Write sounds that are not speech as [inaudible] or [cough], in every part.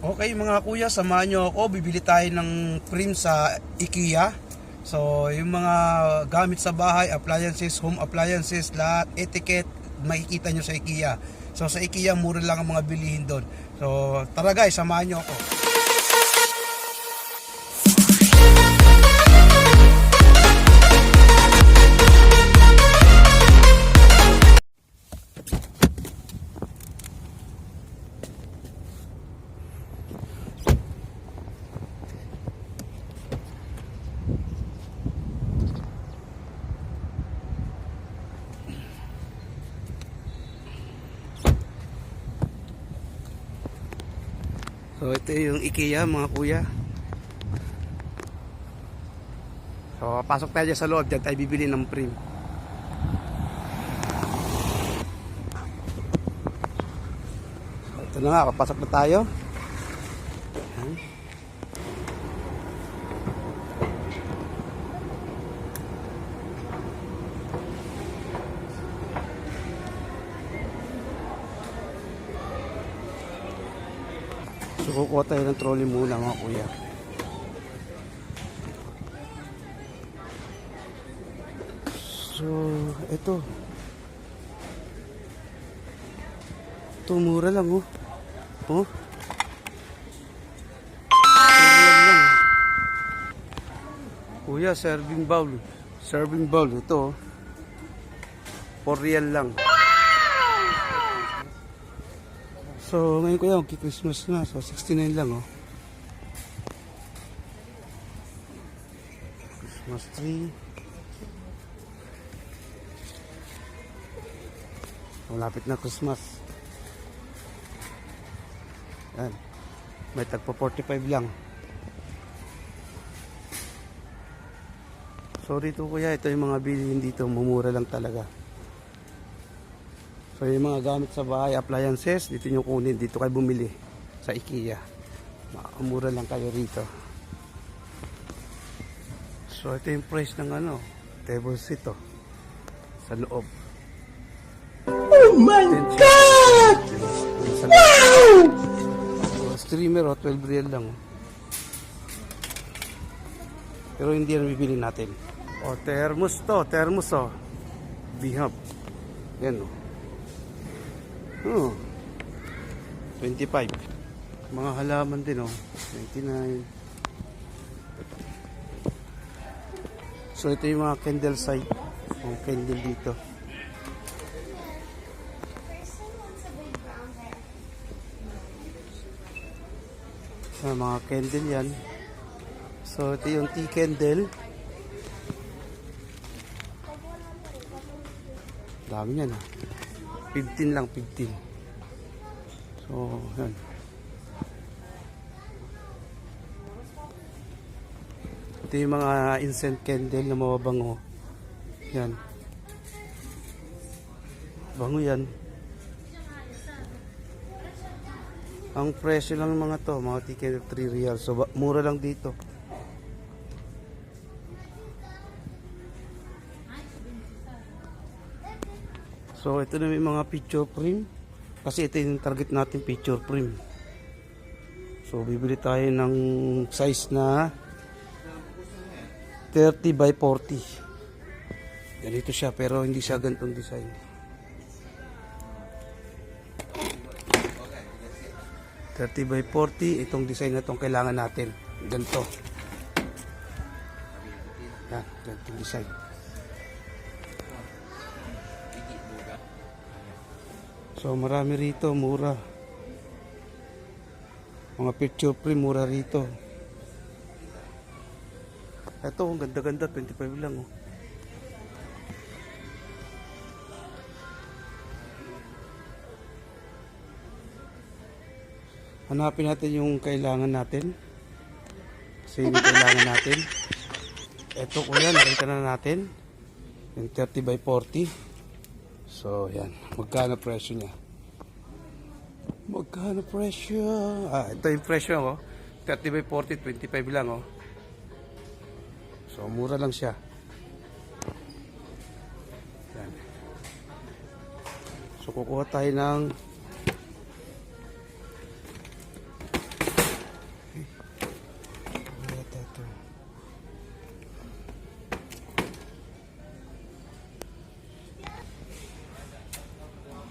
Okay mga kuya, samahan nyo ako. Bibili tayo ng cream sa IKEA. So, yung mga gamit sa bahay, appliances, home appliances, lahat, etiquette, makikita nyo sa IKEA. So, sa IKEA, mura lang ang mga bilihin doon. So, tara guys, samahan nyo ako. So, ito yung IKEA mga kuya. So, pasok tayo sa loob. Diyan tayo bibili ng cream. So, ito na nga, papasok na tayo. Ayan. So, kukuha tayo ng trolley muna mga kuya. So, ito. Ito, mura lang oh. Oh. Kuya, serving bowl. Serving bowl, ito oh. 4 real lang. So, ngayon ko yan, Christmas na. So, 69 lang, oh. Christmas tree. Malapit na Christmas. Yan. May tagpo 45 lang. So, dito kuya, ito yung mga bilhin dito. Mumura lang talaga. So yung mga gamit sa bahay, appliances, dito nyo kunin, dito kayo bumili sa IKEA. Makamura lang kayo rito. So ito yung price ng ano, table seat oh, sa loob. Oh my God! Wow! So, streamer oh, 12 real lang oh. Pero hindi yan bibili natin. O, thermos to, thermos oh. Bihab. Yan oh. Oh. 25. Mga halaman din oh. 29. So ito yung mga candle site. Ang candle dito. Ah, mga candle yan. So ito yung tea candle. Dami yan ah. 15 lang, 15. So, yan. Ito yung mga incense candle na mababango. Yan. Bango yan. Ang presyo lang ng mga to, mga ticket 3 real. So, mura lang dito. So ito na may mga picture frame. Kasi ito yung target natin picture frame. So bibili tayo ng size na 30 by 40. Ganito siya pero hindi siya ganitong design. Thirty by 40, itong design na itong kailangan natin. Ganito. Yan, ganitong design. So marami rito, mura. Mga picture frame, mura rito. Ito, ang ganda-ganda, 25 lang oh. Hanapin natin yung kailangan natin. Kasi yung kailangan natin. Ito kuya, nakita na natin. Yung 30 by 40. So, yan. Magkano presyo niya? Magkano presyo? Ah, ito yung presyo, oh. 30 by 40, 25 lang, oh. So, mura lang siya. Yan. So, kukuha tayo ng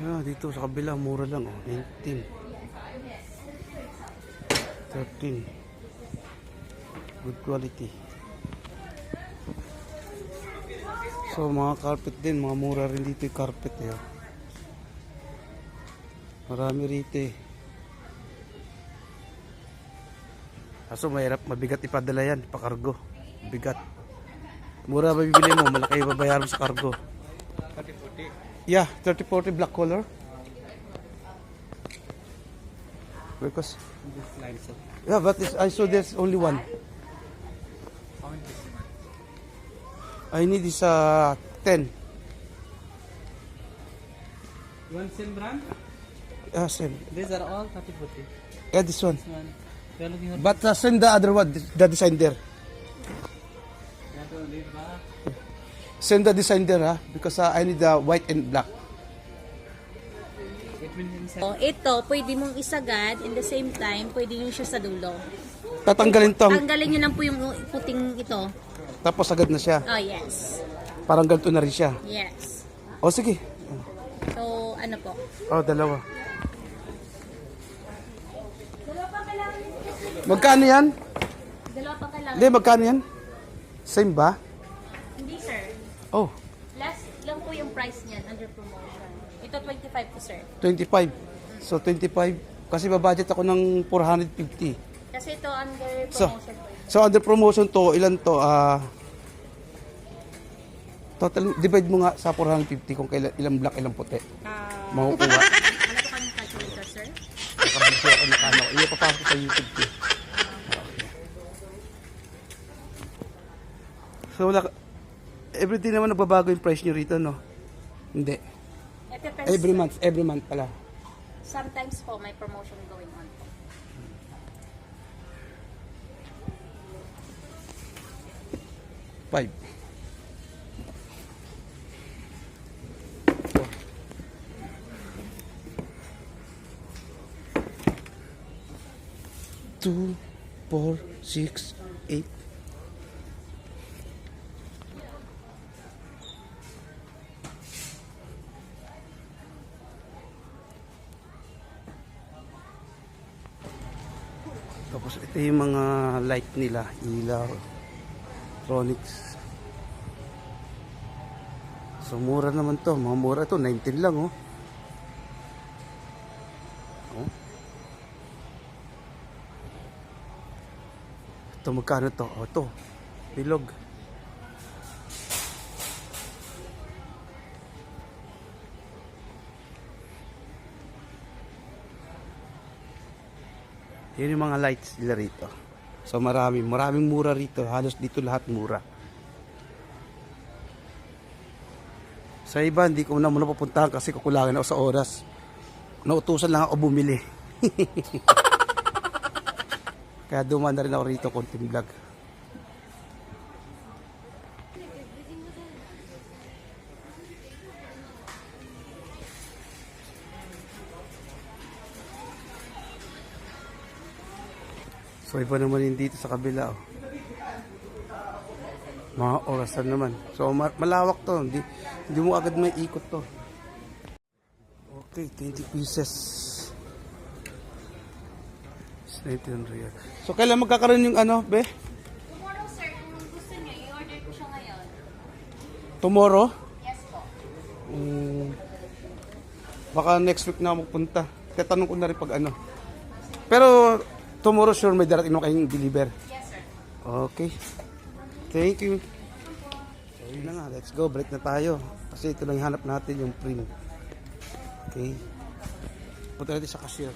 Ah, dito sa kabila, mura lang oh. 19. 13. Good quality. So mga carpet din, mga mura rin dito yung carpet eh. oh. Marami rito eh. Kaso mahirap, mabigat ipadala yan, pakargo. Bigat. Mura ba bibili mo? Malaki babayaran sa kargo. 30-40. Yeah, 3040 black color. Because This line, sir. yeah, but it's, I saw there's only one. I need is uh, 10. You want same brand? Yeah, same. These are all 30-40. Yeah, this one. This one. But uh, send the other one, the design there. Send the design there, ha? Because uh, I need the white and black. Oh, ito, pwede mong isagad in the same time, pwede nyo siya sa dulo. Tatanggalin to, Tanggalin nyo lang po yung puting ito. tapos agad na siya. Oh, yes. Parang ganito na rin siya. Yes. O sige. So, ano po? Oh, dalawa. Magkano yan? Dalawa pa kailangan. Hindi, magkano yan? Same ba? Oh, Last lang po yung price niyan under promotion. Ito 25 po, sir. 25. So, 25. Kasi babudget ako ng 450. Kasi ito under So, promotion po. so under promotion to, ilan to? Ah, total, divide mo nga sa 450 kung kailan, ilang black, ilang puti. Ah, Makukuha. ano po kami calculator, sir? Nakabidyo ako ng kano. Iyo papasok sa YouTube ko. So, wala ka- Everyday naman nagbabago yung price nyo rito, no? Hindi. It depends. Every month, every month pala. Sometimes po may promotion going on po. Five. Two, four, six, eight. Tapos ito yung mga light nila, ilaw, electronics. So mura naman to, mga mura to, 19 lang oh. oh. Ito magkano to? Oh, to. Bilog. Yun yung mga lights nila rito. So marami, maraming mura rito. Halos dito lahat mura. Sa iba, hindi ko na muna pupuntahan kasi kukulangan ako sa oras. Nautusan lang ako bumili. [laughs] Kaya dumaan na rin ako rito konting vlog. So iba naman yung dito sa kabila. Oh. Mga orasan naman. So ma- malawak to. Hindi, hindi mo agad may ikot to. Okay, 20 pieces. 19 real. So kailan magkakaroon yung ano, be? Tomorrow, sir, kung gusto niyo, i-order ko siya ngayon. Tomorrow? Yes po. Mm, baka next week na ako magpunta. Tatanong ko na rin pag ano. Pero tomorrow sure may darating na kayong deliver. Yes, sir. Okay. Thank you. So yun na nga, let's go. Break na tayo. Kasi ito lang hanap natin, yung print. Okay. Punta natin sa cashier.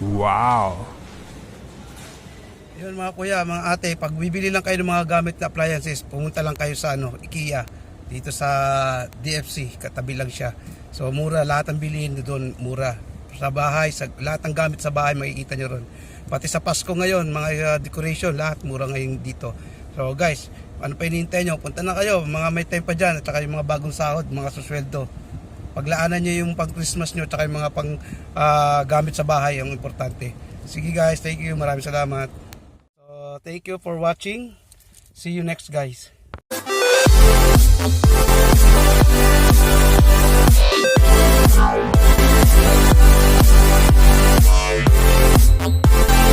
Wow. Yun mga kuya, mga ate, pag bibili lang kayo ng mga gamit na appliances, pumunta lang kayo sa ano, IKEA. Dito sa DFC, katabi lang siya. So mura, lahat ng bilihin doon, mura sa bahay, sa lahat ng gamit sa bahay makikita nyo ron. Pati sa Pasko ngayon, mga uh, decoration, lahat mura ngayon dito. So guys, ano pa hinihintay nyo? Punta na kayo, mga may time pa dyan, at saka yung mga bagong sahod, mga susweldo. Paglaanan nyo yung pang Christmas nyo, at saka yung mga pang uh, gamit sa bahay, ang importante. Sige guys, thank you, maraming salamat. So, thank you for watching. See you next guys. Thank you. Bye.